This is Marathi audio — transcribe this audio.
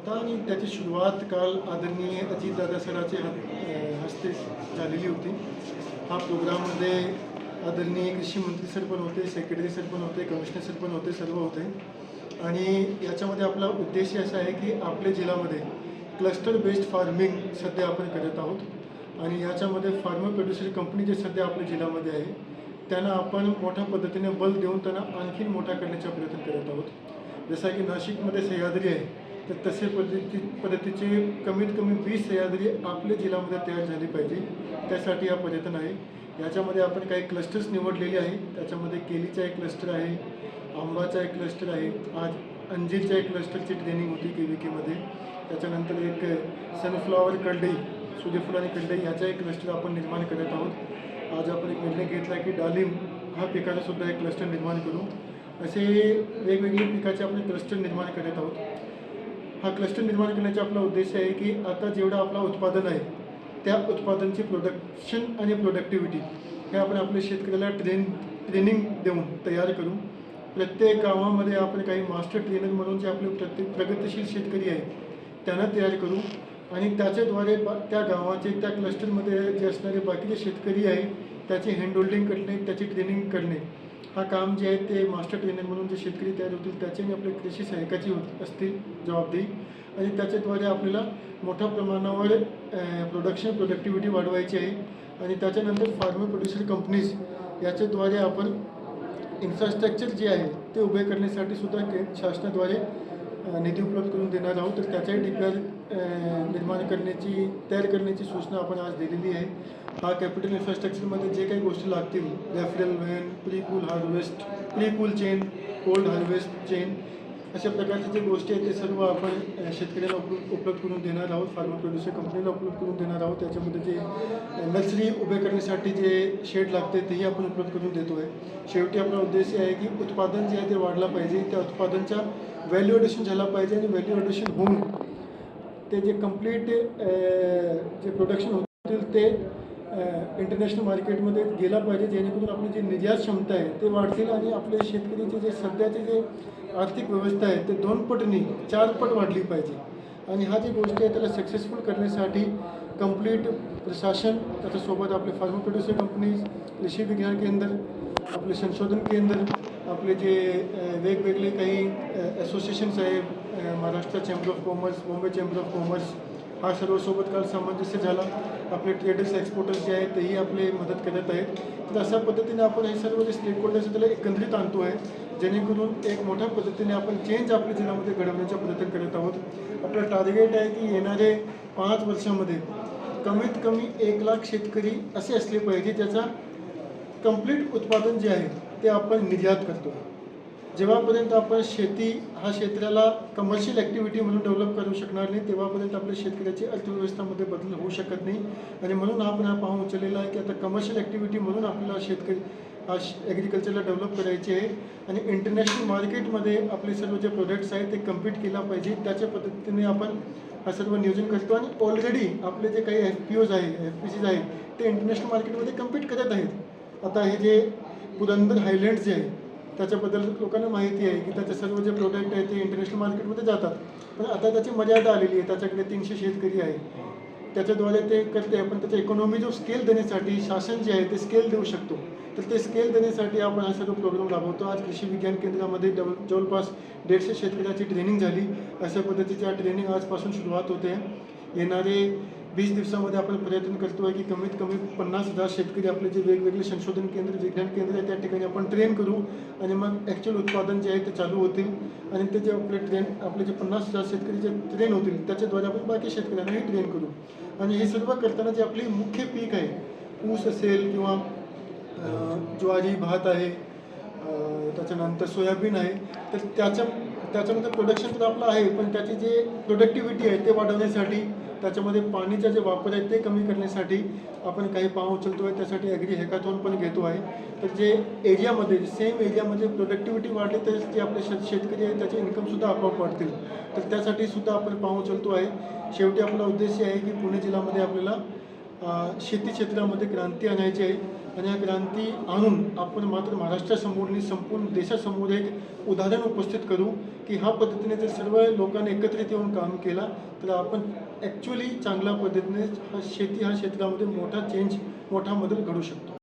होता आणि त्याची सुरुवात काल आदरणीय अजितदादा सराचे ह- हस्ते झालेली होती. हा प्रोग्राममध्ये आदरणीय कृषी मंत्री सर पण होते सेक्रेटरी सर पण होते कमिशनर सर पण होते सर्व होते. आणि याच्यामध्ये आपला उद्देश असा आहे की आपल्या जिल्ह्यामध्ये क्लस्टर बेस्ड फार्मिंग सध्या आपण करत आहोत. आणि याच्यामध्ये फार्मर प्रोड्युसर कंपनी जे सध्या आपल्या जिल्ह्यामध्ये आहे त्यांना आपण मोठ्या पद्धतीने बल देऊन त्यांना आणखीन मोठा करण्याचा प्रयत्न करत आहोत. जसा की नाशिकमध्ये सह्याद्री आहे तर तसे पद्धती पद्धतीचे कमीत कमी वीस सह्याद्री आपल्या जिल्ह्यामध्ये तयार झाली पाहिजे त्यासाठी हा पर्यटन आहे. याच्यामध्ये आपण काही क्लस्टर्स निवडलेले आहे. त्याच्यामध्ये केलीचा एक क्लस्टर आहे आंबाचा एक क्लस्टर आहे आज अंजीरच्या एक क्लस्टरची ट्रेनिंग होती के व्ही केमध्ये त्याच्यानंतर एक सनफ्लॉवर कल्डई सूर्यफुल आणि कल्डई ह्याचा एक क्लस्टर आपण निर्माण करत आहोत. आज आपण एक निर्णय घेतला की डालिंब हा पिकाचा सुद्धा एक क्लस्टर निर्माण करू. असे वेगवेगळे पिकाचे आपण क्लस्टर निर्माण करत आहोत. हा क्लस्टर निर्माण करण्याचा आपला उद्देश आहे की आता जेवढं आपला उत्पादन आहे त्या उत्पादनची प्रोडक्शन आणि प्रोडक्टिव्हिटी हे आपण आपल्या शेतकऱ्याला ट्रेन ट्रेनिंग देऊन तयार करू. प्रत्येक गावामध्ये आपण काही मास्टर ट्रेनर म्हणून जे आपले प्रत्येक प्रगतिशील शेतकरी आहे त्यांना तयार करू. आणि त्याच्याद्वारे बा त्या गावाचे त्या क्लस्टरमध्ये जे असणारे बाकीचे शेतकरी आहे त्याचे हँडहोल्डिंग करणे त्याची ट्रेनिंग करणे. हा काम जे आहे ते मास्टर ट्रेनर म्हणून जे शेतकरी तयार होतील त्याचे आपल्या कृषी सहायकाची होत असतील जबाबदारी. आणि त्याच्याद्वारे आपल्याला मोठ्या प्रमाणावर प्रोडक्शन प्रोडक्टिव्हिटी वाढवायची आहे. आणि त्याच्यानंतर फार्मर प्रोड्युसर कंपनीज याच्याद्वारे आपण इन्फ्रास्ट्रक्चर जे आहे ते उभे करण्यासाठी सुद्धा केंद्र शासनाद्वारे निधी उपलब्ध करून देणार आहोत. तर त्याचाही डिप्लॉय निर्माण करण्याची तयार करण्याची सूचना आपण आज दिलेली आहे. हा कॅपिटल इन्फ्रास्ट्रक्चरमध्ये जे काही गोष्टी लागतील referral van pre cool harvest pre cool chain cold harvest chain अशा प्रकारच्या जे गोष्टी आहेत ते सर्व आपण शेतकऱ्याला उपलब्ध उपलब्ध करून देणार आहोत. फार्मर प्रोड्युसर कंपनीला उपलब्ध करून देणार आहोत. त्याच्यामध्ये जे नर्सरी उभे करण्यासाठी जे शेड लागते तेही आपण उपलब्ध करून देतो आहे शेवटी आपला उद्देश हे आहे की उत्पादन जे आहे ते वाढलं पाहिजे. त्या उत्पादनच्या व्हॅल्यू ॲडिशन झाला पाहिजे आणि व्हॅल्यू ॲडिशन होऊन ते जे कंप्लीट जे प्रोडक्शन होतील ते इंटरनॅशनल मार्केटमध्ये गेला पाहिजे जेणेकरून आपली जी निर्यात क्षमता आहे ते वाढतील आणि आपले शेतकरीचे जे सध्याचे जे आर्थिक व्यवस्था आहे ते दोन पटनी चार पट वाढली पाहिजे. आणि हा जी गोष्टी आहे त्याला सक्सेसफुल करण्यासाठी कंप्लीट प्रशासन त्याच्यासोबत आपले फार्म प्रोड्युसर कंपनीज कृषी विज्ञान केंद्र आपले संशोधन केंद्र आपले जे वेगवेगळे काही असोसिएशन्स आहे Maharashtra chamber of commerce Bombay chamber of commerce हा सर्वसोबत काल सामंजस्य झाला. आपले ट्रेडर्स एक्सपोर्टर्स जे आहेत तेही आपले मदत करत आहेत. तर अशा पद्धतीने आपण हे सर्व जे स्टेक होल्डर्स त्याला एकत्रित आणतो आहे. जेणेकरून एक मोठ्या पद्धतीने आपण चेंज आपल्या जिल्ह्यामध्ये घडवण्याचा प्रयत्न करत आहोत. आपलं टार्गेट आहे की येणारे पाच वर्षामध्ये कमीत कमी एक लाख शेतकरी असे असले पाहिजे ज्याचा कंप्लीट उत्पादन जे आहे ते आपण निर्यात करतो. जेव्हापर्यंत आपण शेती हा क्षेत्राला कमर्शियल ॲक्टिव्हिटी म्हणून डेव्हलप करू शकणार नाही तेव्हापर्यंत आपल्या शेतकऱ्याची अर्थव्यवस्थामध्ये बदल होऊ शकत नाही. आणि म्हणून आपण हा पाहून उचललेला आहे की आता कमर्शियल ॲक्टिव्हिटी म्हणून आपल्याला शेतकरी हा ॲग्रिकल्चरला डेव्हलप करायचे आहे. आणि इंटरनॅशनल मार्केटमध्ये आपले सर्व जे प्रोडक्ट्स आहेत ते कम्पीट केला पाहिजे. त्याच्या पद्धतीने आपण हा सर्व नियोजन करतो. आणि ऑलरेडी आपले जे काही एफ पी ओज आहे एफ पी सीज आहे ते इंटरनॅशनल मार्केटमध्ये कम्पीट करत आहेत. आता हे जे पुरंदर हायलँड जे आहे त्याच्याबद्दल लोकांना माहिती आहे की त्याचे सर्व जे प्रोडक्ट आहे ते इंटरनॅशनल मार्केटमध्ये जातात. पण आता त्याची मर्यादा आलेली आहे. त्याच्याकडे तीनशे शेतकरी आहे. त्याच्याद्वारे ते करते पण त्याचा इकॉनॉमी जो स्केल देण्यासाठी शासन जे आहे ते स्केल देऊ शकतो. तर ते स्केल देण्यासाठी आपण हा सर्व प्रोग्राम राबवतो. आज कृषी विज्ञान केंद्रामध्ये जवळ जवळपास दीडशे शेतकऱ्याची ट्रेनिंग झाली. अशा पद्धतीच्या ट्रेनिंग आजपासून सुरुवात होते. येणारे वीस दिवसामध्ये आपण प्रयत्न करतो आहे की कमीत कमी पन्नास हजार शेतकरी आपले जे वेगवेगळे संशोधन केंद्र विज्ञान केंद्र आहे त्या ठिकाणी आपण ट्रेन करू आणि मग ॲक्च्युअल उत्पादन जे आहे ते चालू होतील. आणि ते जे आपले ट्रेन आपले जे पन्नास हजार शेतकरी जे ट्रेन होतील त्याच्याद्वारे आपण बाकी शेतकऱ्यांनाही ट्रेन करू. आणि हे सर्व करताना जे आपली मुख्य पीक आहे ऊस असेल किंवा ज्वारी भात आहे त्याच्यानंतर सोयाबीन आहे तर त्याच्या त्याच्यामध्ये प्रोडक्शन तर आपलं आहे पण त्याची जे प्रोडक्टिव्हिटी आहे ते वाढवण्यासाठी त्याच्यामध्ये पाणीचा जे वापर आहे ते कमी करण्यासाठी आपण काही पाव उचलतो आहे त्यासाठी ॲग्री हॅकाथॉन पण घेतो आहे. तर जे एरियामध्ये सेम एरियामध्ये प्रोडक्टिव्हिटी वाढली तर जे आपले शेत शेतकरी आहे त्याचे इन्कमसुद्धा आपोआप वाढतील. तर त्यासाठी सुद्धा आपण पाव उचलतो आहे. शेवटी आपला उद्देश आहे की पुणे जिल्ह्यामध्ये आपल्याला शेती क्षेत्रामध्ये क्रांती आणायची आहे आणि या क्रांती आणून आपण मात्र महाराष्ट्रासमोर आणि संपूर्ण देशासमोर एक उदाहरण उपस्थित करू की ह्या पद्धतीने जर सर्व लोकांनी एकत्रित येऊन काम केला तर आपण ॲक्च्युली चांगल्या पद्धतीने हा शेती ह्या क्षेत्रामध्ये मोठा चेंज मोठा बदल घडू शकतो.